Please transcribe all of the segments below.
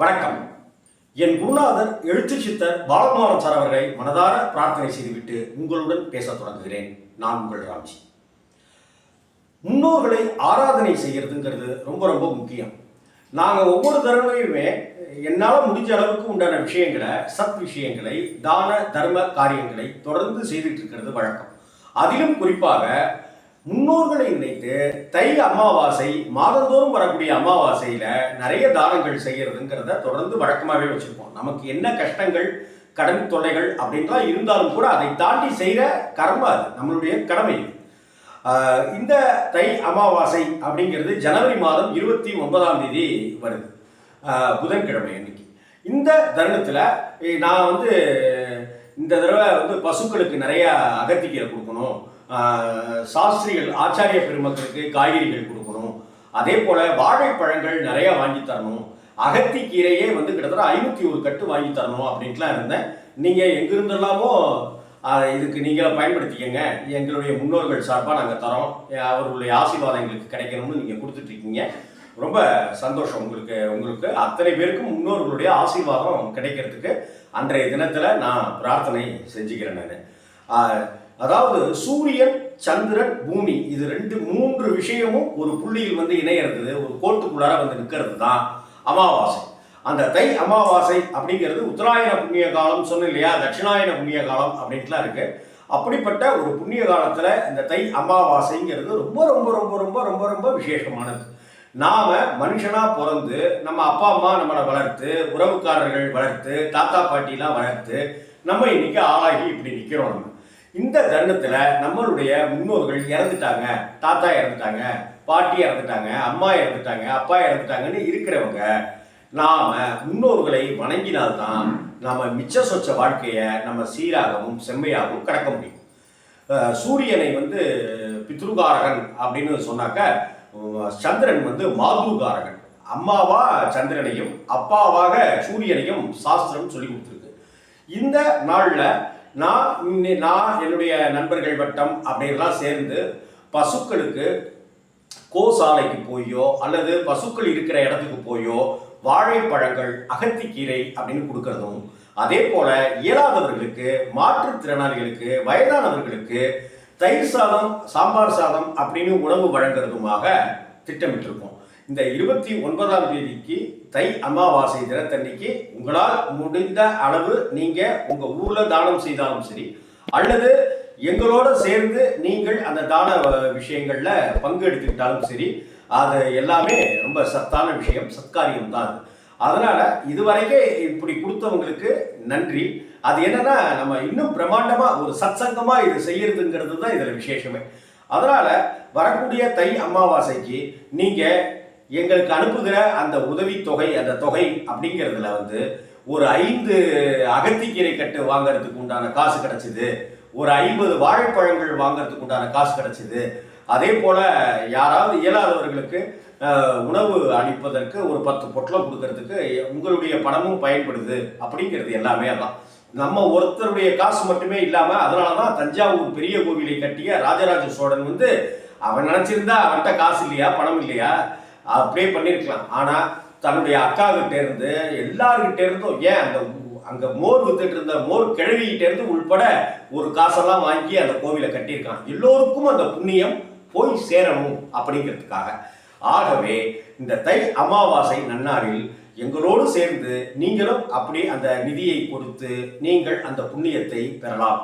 வணக்கம். என் குருநாதர் எழுத்து சித்தர் பாலகுமாரன் சார் அவர்களை மனதார பிரார்த்தனை செய்துவிட்டு உங்களுடன் பேசத் தொடங்குகிறேன். நான் உங்கள் ராம்ஜி. முன்னோர்களை ஆராதனை செய்கிறதுங்கிறது ரொம்ப ரொம்ப முக்கியம். நாங்கள் ஒவ்வொரு தடவையுமே என்னால் முடிஞ்ச அளவுக்கு உண்டான விஷயங்களை சத் விஷயங்களை தான தர்ம காரியங்களை தொடர்ந்து செய்துட்டு இருக்கிறது வழக்கம். அதிலும் குறிப்பாக முன்னோர்களை நினைத்து தை அமாவாசை மாதந்தோறும் வரக்கூடிய அமாவாசையில நிறைய தானங்கள் செய்யறதுங்கிறத தொடர்ந்து வழக்கமாகவே வச்சிருப்போம். நமக்கு என்ன கஷ்டங்கள் கடன் தொல்லைகள் அப்படின்லாம் இருந்தாலும் கூட அதை தாண்டி செய்கிற கர்ம அது நம்மளுடைய கடமை இந்த தை அமாவாசை அப்படிங்கிறது ஜனவரி மாதம் இருபத்தி ஒன்பதாம் தேதி வருது. புதன்கிழமை அன்னைக்கு. இந்த தருணத்தில் நான் வந்து இந்த தடவை வந்து பசுக்களுக்கு நிறையா அகத்திக்கீரை கொடுக்கணும் கொடுக்கணும். சாஸ்திரிகள் ஆச்சாரிய பெருமக்களுக்கு காய்கறிகள் கொடுக்கணும். அதே போல் வாழைப்பழங்கள் நிறைய வாங்கி தரணும். அகத்திக்கீரையே வந்து கிட்டத்தட்ட ஐநூற்றி ஒரு கட்டு வாங்கி தரணும் அப்படின்ட்டுலாம் இருந்தேன். நீங்கள் எங்கிருந்தெல்லாமோ இதுக்கு நீங்களே பயன்படுத்திக்கங்க. எங்களுடைய முன்னோர்கள் சார்பாக நாங்கள் தரோம். அவர்களுடைய ஆசீர்வாதம் எங்களுக்கு கிடைக்கணும்னு நீங்கள் கொடுத்துட்ருக்கீங்க. ரொம்ப சந்தோஷம் உங்களுக்கு உங்களுக்கு. அத்தனை பேருக்கும் முன்னோர்களுடைய ஆசீர்வாதம் கிடைக்கிறதுக்கு அன்றைய தினத்தில் நான் பிரார்த்தனை செஞ்சுக்கிறேன் நான். அதாவது சூரியன் சந்திரன் பூமி இது ரெண்டு மூன்று விஷயமும் ஒரு புள்ளியில் வந்து இணையிறது ஒரு கோட்டுக்குள்ளார வந்து நிற்கிறது தான் அமாவாசை. அந்த தை அமாவாசை அப்படிங்கிறது உத்தராயண புண்ணிய காலம் சொன்ன இல்லையா? தட்சிணாயன புண்ணிய காலம் அப்படின்ட்டுலாம் இருக்கு. அப்படிப்பட்ட ஒரு புண்ணிய காலத்தில் இந்த தை அமாவாசைங்கிறது ரொம்ப ரொம்ப ரொம்ப ரொம்ப ரொம்ப ரொம்ப விசேஷமானது. நாம் மனுஷனாக பிறந்து நம்ம அப்பா அம்மா நம்மளை வளர்த்து உறவுக்காரர்கள் வளர்த்து தாத்தா பாட்டிலாம் வளர்த்து நம்ம இன்னைக்கு ஆளாகி இப்படி நிற்கிறோம் நம்ம. இந்த தருணத்துல நம்மளுடைய முன்னோர்கள் இறந்துட்டாங்க தாத்தா இறந்துட்டாங்க பாட்டி இறந்துட்டாங்க அம்மா இறந்துட்டாங்க அப்பா இறந்துட்டாங்கன்னு இருக்கிறவங்க நாம முன்னோர்களை வணங்கினால்தான் நம்ம மிச்ச சொச்ச வாழ்க்கையை நம்ம சீராகவும் செம்மையாகவும் கடக்க முடியும். சூரியனை வந்து பித்ருகாரகன் அப்படின்னு சொன்னாக்க சந்திரன் வந்து மாதுகாரகன். அம்மாவா சந்திரனையும் அப்பாவாக சூரியனையும் சாஸ்திரம் சொல்லி கொடுத்துருக்கு. இந்த நாளில் நான் இன்னி- நான் என்னுடைய நண்பர்கள் வட்டம் அப்படின்லாம் சேர்ந்து பசுக்களுக்கு கோசாலைக்கு போயோ அல்லது பசுக்கள் இருக்கிற இடத்துக்கு போயோ வாழைப்பழங்கள் அகத்திக்கீரை அப்படின்னு கொடுக்கறதும் அதே போல இயலாதவர்களுக்கு மாற்றுத்திறனாளிகளுக்கு வயதானவர்களுக்கு தயிர் சாதம் சாம்பார் சாதம் அப்படின்னு உணவு வழங்குறதுமாக திட்டமிட்டிருக்கோம். இந்த இருபத்தி ஒன்பதாம் தேதிக்கு தை அமாவாசை தினத்தன்னைக்கு உங்களால் முடிந்த அளவு நீங்க உங்க ஊர்ல தானம் செய்தாலும் சரி அல்லது எங்களோட சேர்ந்து நீங்கள் அந்த தான விஷயங்களில் விஷயங்கள்ல பங்கு எடுத்துக்கிட்டாலும் சரி அது எல்லாமே ரொம்ப சத்தான விஷயம் சத்காரியம் தான் அதனால் அதனால இப்படி கொடுத்தவங்களுக்கு நன்றி. அது என்னன்னா நம்ம இன்னும் பிரம்மாண்டமாக ஒரு சத்சங்கமா இது செய்யறதுங்கிறது தான் இதுல விசேஷமே. அதனால வரக்கூடிய தை அமாவாசைக்கு நீங்க எங்களுக்கு அனுப்புகிற அந்த உதவித்தொகை அந்த தொகை அப்படிங்கிறதுல வந்து ஒரு ஐந்து அகத்திக்கீரை கட்டு வாங்கறதுக்கு உண்டான காசு கிடைச்சிது. ஒரு ஐம்பது வாழைப்பழங்கள் வாங்குறதுக்கு உண்டான காசு கிடைச்சிது. அதே போல யாராவது இயலாதவர்களுக்கு உணவு அளிப்பதற்கு ஒரு பத்து பொட்டலம் கொடுக்கறதுக்கு உங்களுடைய பணமும் பயன்படுது அப்படிங்கிறது எல்லாமே அதான். நம்ம ஒருத்தருடைய காசு மட்டுமே இல்லாம அதனால தான் தஞ்சாவூர் பெரிய கோவிலை கட்டிய ராஜராஜ சோழன் வந்து அவன் நினைச்சிருந்தா அவன்கிட்ட காசு இல்லையா பணம் இல்லையா? அப்படியே பண்ணியிருக்கலாம் ஆனால் தன்னுடைய அக்காக்கிட்ட இருந்து எல்லார்கிட்ட இருந்தும் ஏன் அந்த அங்கே மோர் வித்துட்டு இருந்த மோர் கிழவிகிட்ட இருந்து உள்பட ஒரு காசெல்லாம் வாங்கி அந்த கோவிலை கட்டியிருக்கான். எல்லோருக்கும் அந்த புண்ணியம் போய் சேரணும் அப்படிங்கிறதுக்காக. ஆகவே இந்த தை அமாவாசை நன்னாரில் எங்களோடு சேர்ந்து நீங்களும் அப்படி அந்த நிதியை கொடுத்து நீங்கள் அந்த புண்ணியத்தை பெறலாம்.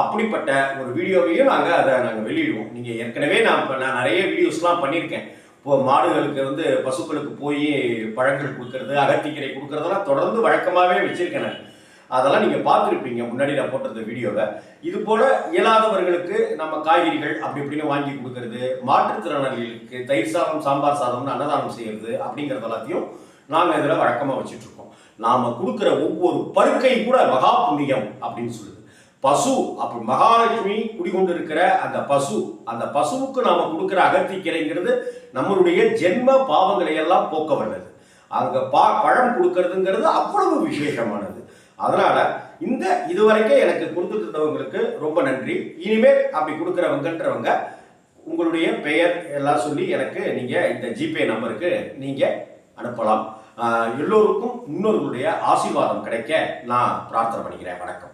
அப்படிப்பட்ட ஒரு வீடியோவையும் நாங்கள் அதை நாங்கள் வெளியிடுவோம். நீங்கள் ஏற்கனவே நான் இப்போ நான் நிறைய வீடியோஸ்லாம் பண்ணியிருக்கேன். இப்போ மாடுகளுக்கு வந்து பசுக்களுக்கு போய் பழங்கள் கொடுக்கறது அகத்திக்கீரை கொடுக்கறதெல்லாம் தொடர்ந்து வழக்கமாகவே வச்சிருக்கேன். நான் அதெல்லாம் நீங்கள் பார்த்துருப்பீங்க. முன்னாடி நான் போட்டிருந்த வீடியோவை இது போல் இயலாதவர்களுக்கு நம்ம காய்கறிகள் அப்படி இப்படின்னு வாங்கி கொடுக்கறது மாற்றுத்திறனாளிகளுக்கு தயிர் சாதம் சாம்பார் சாதம்னு அன்னதானம் செய்யறது அப்படிங்கிறது எல்லாத்தையும் நாங்கள் இதில் வழக்கமாக வச்சுட்ருக்கோம் நாம் கொடுக்குற ஒவ்வொரு பருக்கை கூட மகா புண்ணியம் அப்படின்னு சொல்லுது. பசு அப்படி மகாலட்சுமி குடிகொண்டிருக்கிற அந்த பசு அந்த பசுவுக்கு நாம கொடுக்குற அகத்திக்கீரைங்கிறது நம்மளுடைய ஜென்ம பாவங்களை எல்லாம் போக்க வல்லது. அங்க பா பழம் கொடுக்கறதுங்கிறது அவ்வளவு விசேஷமானது. அதனால இந்த இதுவரைக்கும் எனக்கு கொடுத்துட்டு இருந்தவங்களுக்கு ரொம்ப நன்றி. இனிமேல் அப்படி கொடுக்குறவங்கன்றவங்க உங்களுடைய பெயர் எல்லாம் சொல்லி எனக்கு நீங்க இந்த ஜிபே நம்பருக்கு நீங்க அனுப்பலாம். எல்லோருக்கும் முன்னோர்களுடைய ஆசீர்வாதம் கிடைக்க நான் பிரார்த்தனை பண்ணிக்கிறேன். வணக்கம்.